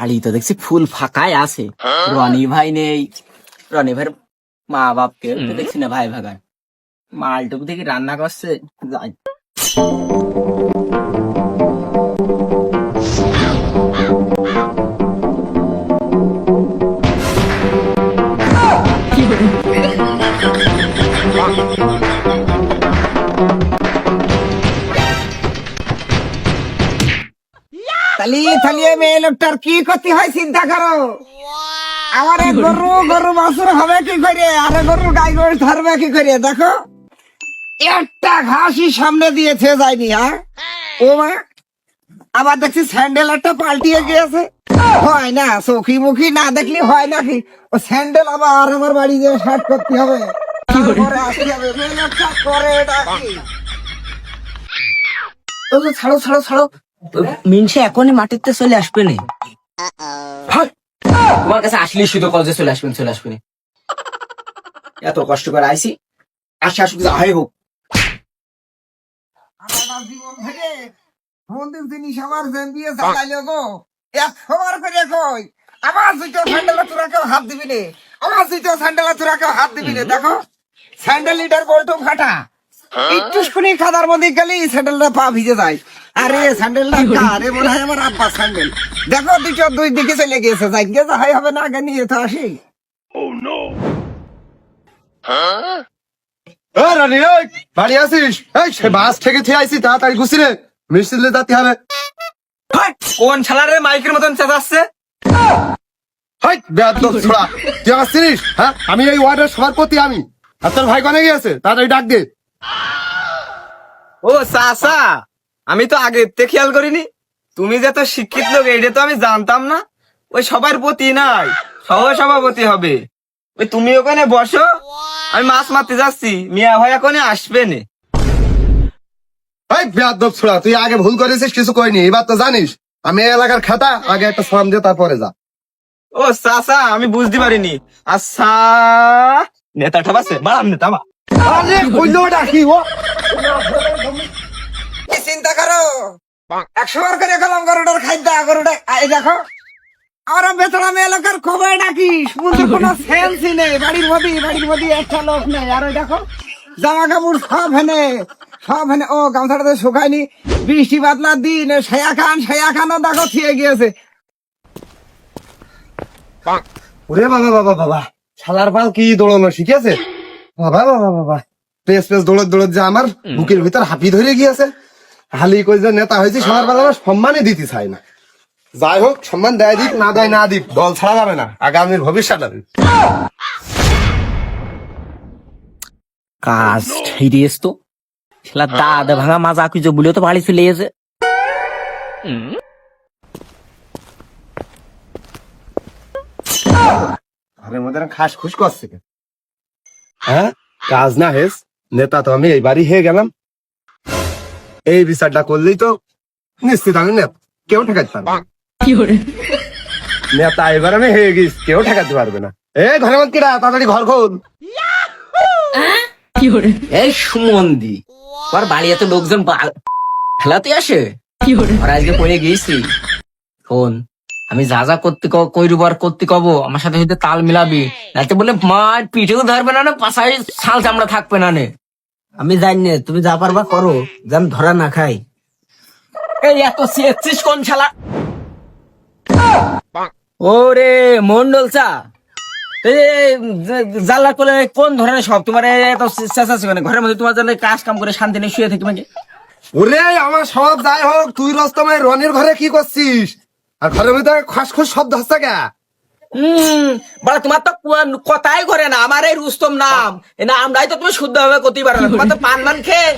বাড়ি তো দেখছি ফুল ফাঁকায় আছে। রনি ভাই নেই। রনি ভাইয়ের মা বাপকে দেখছি না ভাই ভাগায়। মালটুকু দেখি রান্না করছে। যাই। লোকটার কি ক্ষতি হয় চিন্তা করো। আমার গরু গরু বাছুর হবে কি করে? আরে গরু গাই গরু ধরবে কি করে? দেখো। একটা ঘাসই সামনে দিয়েছে যায়নি হ্যাঁ ও মা আবার দেখছি স্যান্ডেল একটা পাল্টিয়ে গিয়েছে। হয় না চোখি মুখি না দেখলে হয় নাকি? ও স্যান্ডেল আবার আমার বাড়ি দিয়ে শার্ট করতে হবে। করে? ছাড়ো ছাড়ো ছাড়ো। মিনসে এখনই মাটিতে চলে আসবে না। তোমার কাছে আসলে শুধু কলেজে চলে আসবেন চলে আসবেন এত কষ্ট করে আইসি আশা আসুক যাই হোক। আমার জীবন থেকে মন্দির জিনিস আমার জেম্বিয়ে চালাইলো গো। একবার করে কই? আমার দুটো স্যান্ডেল তোরা কেউ হাত দিবি নে। আমার দুটো স্যান্ডেল তোরা কেউ হাত দিবি নে। দেখো স্যান্ডেল লিটার বল্টু ফাটা একটু শুনি খাদার মধ্যে গেলি স্যান্ডেলটা পা ভিজে যায়। আরে স্যান্ডেলটা কারে মনে হয় আমার আব্বা স্যান্ডেল দেখো দুটো দুই দিকে চলে গিয়েছে যাই গিয়ে যাই হবে না আগে নিয়ে তো আসি। এ রানী এই বাড়ি আসিস এই সে বাস থেকে থেকে আইসি তাড়াতাড়ি ঘুষি রে মিস্ত্রিলে যেতে হবে। কোন ছালারে মাইকের মতন চেঁচাচ্ছে? তুই আমার চিনিস? হ্যাঁ? আমি এই ওয়ার্ডের সভাপতি আমি। আর তোর ভাই কনে গিয়েছে? তাড়াতাড়ি ডাক দে। ও চাচা! আমি তো আগে খেয়াল করিনি। তুমি যে তো শিক্ষিত লোক এটা তো আমি জানতাম না। ওই সবার প্রতি নাই সহ সভাপতি হবে। ওই তুমি ওখানে বসো আমি মাছ মারতে যাচ্ছি মিয়া ভাই ওখানে আসবে নে। তুই আগে ভুল করেছিস কিছু কইনি। এবার তো জানিস আমি এলাকার খাতা আগে একটা ফর্ম দিয়ে তারপরে যা। ও চাচা আমি বুঝতে পারিনি। আচ্ছা নেতা ঠাবাছে বাড়াম নেতা আরে কইলো ডাকি ও? চিন্তা করো? একশো বার করে গেলাম গরুটার খাদ্য গরুটা এই দেখো। আমরা মেয়ে লোকের খবর ডাকি সমুদ্র কোনো সেন্সই নেই। বাড়ির মধ্যে বাড়ির মধ্যে একটা লোক নেই। আর ওই দেখো জামা কাপড় সব হেনে সব হেনে। ও গামছাটা তো শুকায়নি। বৃষ্টি দিন সায়া খান সায়া খানও দেখো থিয়ে গিয়েছে। ওরে বাবা বাবা বাবা। শালার পাল কি দৌড়ানো শিখেছে? বাবা বাবা বাবা। পেস পেস দৌড়ত দৌড়ত যে আমার বুকের ভিতর হাপি ধরে গিয়েছে। হালি কই যে নেতা হয়েছে সবার পাল আমার সম্মানই দিতে চাই না। যাই হোক সম্মান দেয় দিক না দেয় না দিক দল ছাড়া যাবে না আগামীর ভবিষ্যৎ আছে। কাজ হিরিয়েস তো খেলা দাদা ভাঙা মাজা খুঁজে বলেও তো বাড়ি চলে গেছে ঘরের মধ্যে খাস খুশ করছে হ্যাঁ? কাজ না হেস নেতা তো আমি এইবারই হয়ে গেলাম। এই বিচারটা করলেই তো নিশ্চিত আমি কেউ ঠেকাতে পারবে। নেতা এবার আমি হয়ে গেছি কেউ ঠেকাতে পারবে না। এ ঘরের মধ্যে কিরা তাড়াতাড়ি ঘর খোল। এই সুমন্দি বাড়ি এত লোকজন খেলাতে আসে? আর আজকে পড়ে গিয়েছি। শোন আমি যা যা করতে ক- কইরব আর করতে কব আমার সাথে সাথে তাল মিলাবি। নাতে বলে মার পিঠেও ধরবে না না পাশায় শাল চামড়া থাকবে না নে। আমি জানি না, তুমি যা পারবা করো, যেন ধরা না খাই। এত চেয়েছিস কোন শালা? ওরে মন্ডল চা জাল্লা করলে কোন ধরনের সব তোমার এত চেঁচা মানে ঘরের মধ্যে তোমার জন্য কাজ কাম করে শান্তি নেই শুয়ে থাকি মানে? ওরে, আমার সব যাই হোক, তুই রস্তমাই রনির ঘরে কি করছিস? আর ঘরের ভিতরে খস খস শব্দ হচ্ছে কে? হম তোমার তো কথাই করে না আমার এই রুস্তম নাম। নামটাই তো তুমি শুদ্ধ ভাবে করতেই পারো না। তোমার তো পান মান খেয়ে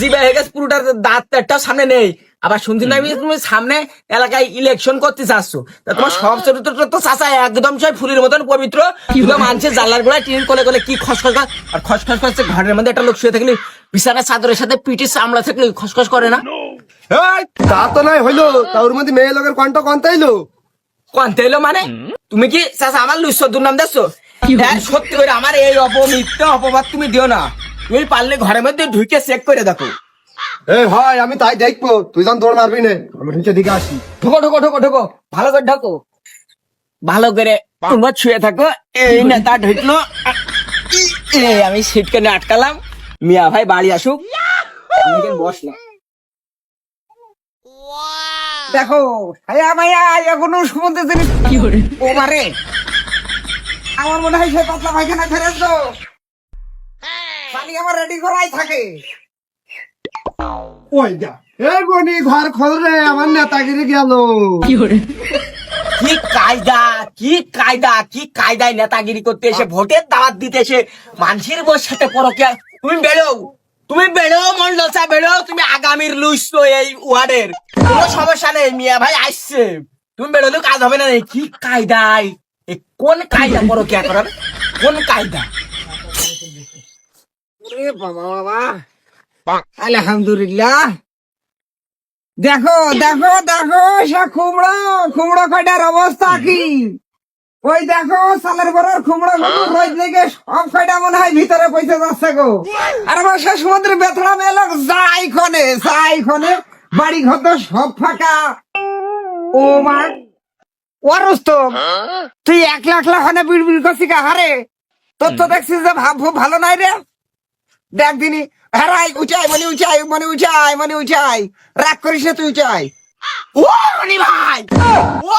জিবে হয়ে গেছে পুরোটা দাঁত একটা সামনে নেই। আবার শুনছি না তুমি সামনে এলাকায় ইলেকশন করতে চাচ্ছ। তা তোমার সব চরিত্র তো চাচা একদম সব ফুলের মতন পবিত্র। তুই মানছে জানলার গোড়ায় টিন কোলে কোলে কি খসখস আর খসখস করছে ঘরের মধ্যে একটা লোক শুয়ে থাকলে বিছানার চাদরের সাথে পিঠে চামড়া থাকলে খসখস করে না? তা তো নাই হইল। তা ওর মধ্যে মেয়ে লোকের কণ্ঠ কন্তাইলো কোনতে এলো মানে? তুমি কি চাচা আমার লুইস দুর্নাম দেখছ? হ্যাঁ সত্যি করে আমার এই অপমিথ্যা অপবাদ তুমি দিও না। তুমি পারলে ঘরের মধ্যে ঢুকে চেক করে দেখো। এ ভাই আমি তাই দেখব। তুই যখন দৌড় মারবি না আমি নিচে দিকে আসি। ঢোকো ঢোকো ঢোকো ঢোকো। ভালো করে ঢোকো। ভালো করে তোমার শুয়ে থাকো। এই নেতা ঢুকলো। এই আমি সিটকে আটকালাম। মিয়া ভাই বাড়ি আসুক। বসলাম। দেখো হায়া মায়া এখনও সমুদ্রে জিনিস ও মারে। আমার মনে হয় সে পাতলা পায়খানা ফেরেছ। তো খালি আমার রেডি করাই থাকে। ওই যা এ গনি ঘর খোল রে আমার নেতাগিরি গেল। কি কায়দা কি কায়দা কি কায়দায় নেতাগিরি করতে এসে ভোটের দাওয়াত দিতে এসে মানুষের বস সাথে পরকিয়া। তুমি বেরো। তুমি বেরো মন্ডল সাহেব বেরো তুমি আগামীর লুইস এই ওয়ার্ডের। কোনো সমস্যা নেই, মিয়া ভাই আসছে। তুমি বেরোলে কাজ হবে না কি কায়দায় এ কোন কায়দা পরকিয়া করার কোন কায়দা? আলহামদুলিল্লাহ। দেখো দেখো দেখো, সে কুমড়ো কুমড়ো কয়টার অবস্থা কি? ওই দেখো সালের বড় কুমড়ো গুলো রোজ দিকে সব কয়টা মনে হয় ভিতরে পয়সা যাচ্ছে গো। আর আমার সে সমুদ্রে বেথড়া মেলক যাই খনে যাই খনে বাড়ি ঘর তো সব ফাঁকা। ও মা ওয়ারস তো তুই এক লাখ লাখ খানে বিড় বিড় করছি কা হারে তোর তো দেখছিস যে ভাব খুব ভালো নাই রে। দেখ দিনি হারাই উচাই মনে উচাই মনে উচাই মনে উচাই। রাগ করিস না তুই উচাই। ও রনি ভাই! ও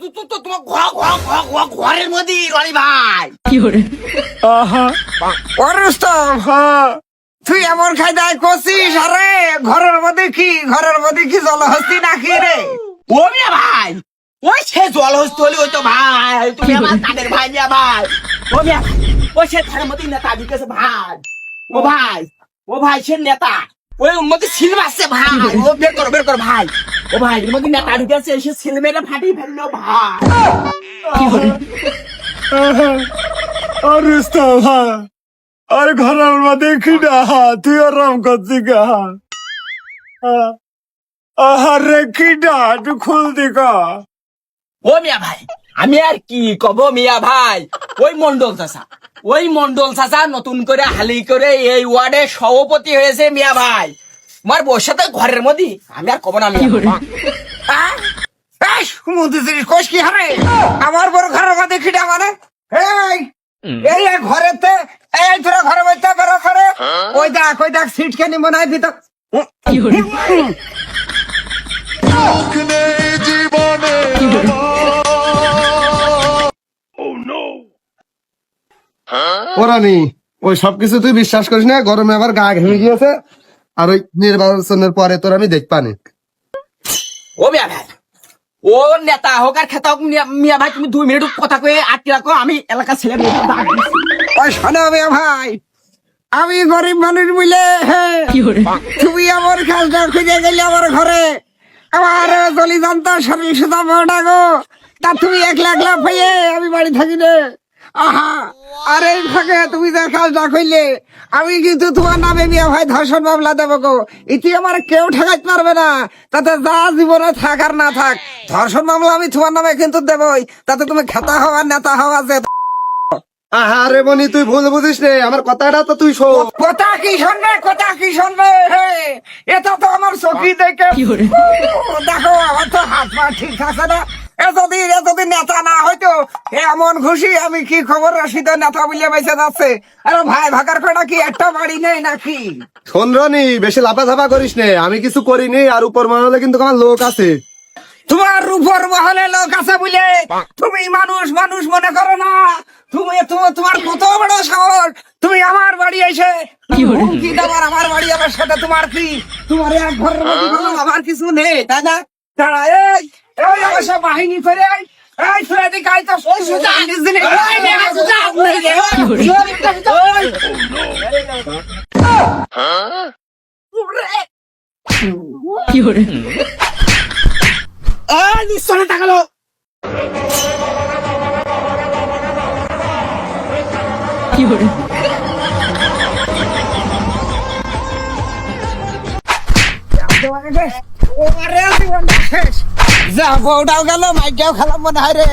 তু- তু- তু- তোমার ঘর ঘর ঘর ঘর ঘরের মধ্যে রনি ভাই। অরুস্তম তুই এমন খাইদাই করছিস? আরে ঘরের মধ্যে কি? ঘরের মধ্যে কি জলহস্তি নাকি রে? ও মিয়া ভাই! ওই সে জল হস্তলি ওই তো ভাই। তুমি আমার তাদের ভাই মিয়া ভাই। ও মিয়া ওই সে থানার মধ্যে নেতা ঢুকেছে ভাই। ও ভাই ও ভাই সে নেতা। ওই উন্মতি সিল আসছে ভাই। ও বের করো বের করো ভাই। ও ভাই মধ্যে নেতা ঢুকেছে সে সিল মেরে ফাটিয়ে ফেলল ভাই। আর রুস্তফা আর ঘরের মধ্যে খিডা তুই আরাম করছি গা। আহারে খিডা তুই খুল দিকা ও মিয়া ভাই আমি আর কি কব মিয়া ভাই? ওই মন্ডল চাচা। ওই মন্ডল চাচা নতুন করে হালি করে এই ওয়ার্ডে সভাপতি হয়েছে মিয়া ভাই। আমার বসে তো ঘরের মধ্যে। আমি আর কব না মিয়া কি হারে? আমার বড় ঘরের মধ্যে খিটা মানে? এই ঘরেতে এই তোরা ঘরে বইতে বেরো করে ওই দেখ ওই দেখ সিট কেনি মনে হয় ভিতর। ওরানি ওই সবকিছু তুই বিশ্বাস করিস না গরমে আবার গা ঘেমে গিয়েছে। আর ওই নির্বাচনের পরে তোর আমি দেখবানি ও মিয়া ভাই ও নেতা হোক আর খেতা হোক মিয়া- ভাই তুমি দুই মিনিট কথা কয়ে আটকে রাখো আমি এলাকার ছেলে ওই শোনো মেয়ে ভাই আমি গরিব মানুষ বুঝলে তুমি আমার কাজটা খুঁজে গেলে আমার ঘরে। আমার জলি জানতো শরীর সুতা বড়া গো। তা তুমি একলা একলা পেয়ে আমি বাড়ি থাকি রে আহা আরে ফাঁকে তুমি যে কাজটা কইলে আমি কিন্তু তোমার নামে মিয়া ভাই ধর্ষণ মামলা দেবো। গো ইতি আমার কেউ ঠেকাইতে পারবে না। তাতে যা জীবনে থাক আর না থাক ধর্ষণ মামলা আমি তোমার নামে কিন্তু দেবই। তাতে তুমি খেতা হওয়া নেতা হওয়া যে আরে বনি তুই ভুল বুঝিস নে আমার কথাটা তো তুই শোন। কথা কি শুনবে? কথা কি শুনবে? হে, এটা তো আমার চোখি দেখে দেখো আমার তো হাত পা ঠিক আছে না। এতদিন এতদিন নেতা না হয়তো এমন খুশি আমি কি খবর রশিদ নেতা বলে বেঁচে যাচ্ছে? আরে ভাই ভাগার কটা কি একটা বাড়ি নেই নাকি? শোন রনি বেশি লাফা ধাপা করিস নে। আমি কিছু করিনি আর উপর মহলে কিন্তু আমার লোক আছে। তোমার উপর মহলে লোক আছে বলে তুমি মানুষ মানুষ মনে করো না। তুমি তোমার কত বড় সাহস। তুমি আমার বাড়ি এসে হুমকি আমার বাড়ি আমার সাথে তোমার কি? তোমার এক ঘরের আমার কিছু নেই তাই না? দাঁড়া এই। এই সব বাহিনী করে এই, এই সুরা দিকে আই তো ওই সুজা। আনিস দিনে নে, এই সুজা, এই নে, এই, সুজা। দিকে আই তো, ওই। ওরে। এই নিঃসনে তাকালো। যা বউটাও গেল মাইটাও খেলাম মনে হয় রে।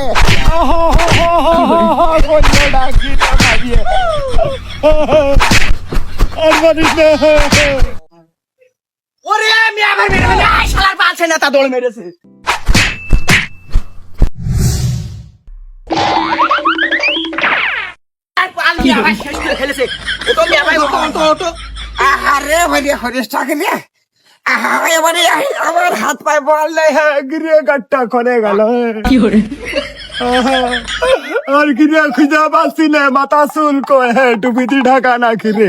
না নিয়ে আবার মেরে এই শালার পালছে নেতা দৌড় মেরেছে। আর ভাই হরিশ টাকে নিয়ে। এবারে আমার হাত পায়ে বল নাই হ্যাঁ গিরিয়ে গাট্টা করে গেল। আর গিরিয়া খুঁজা পাচ্ছি না মাথা চুল কয় হ্যাঁ টুপিটি ঢাকা না খিরে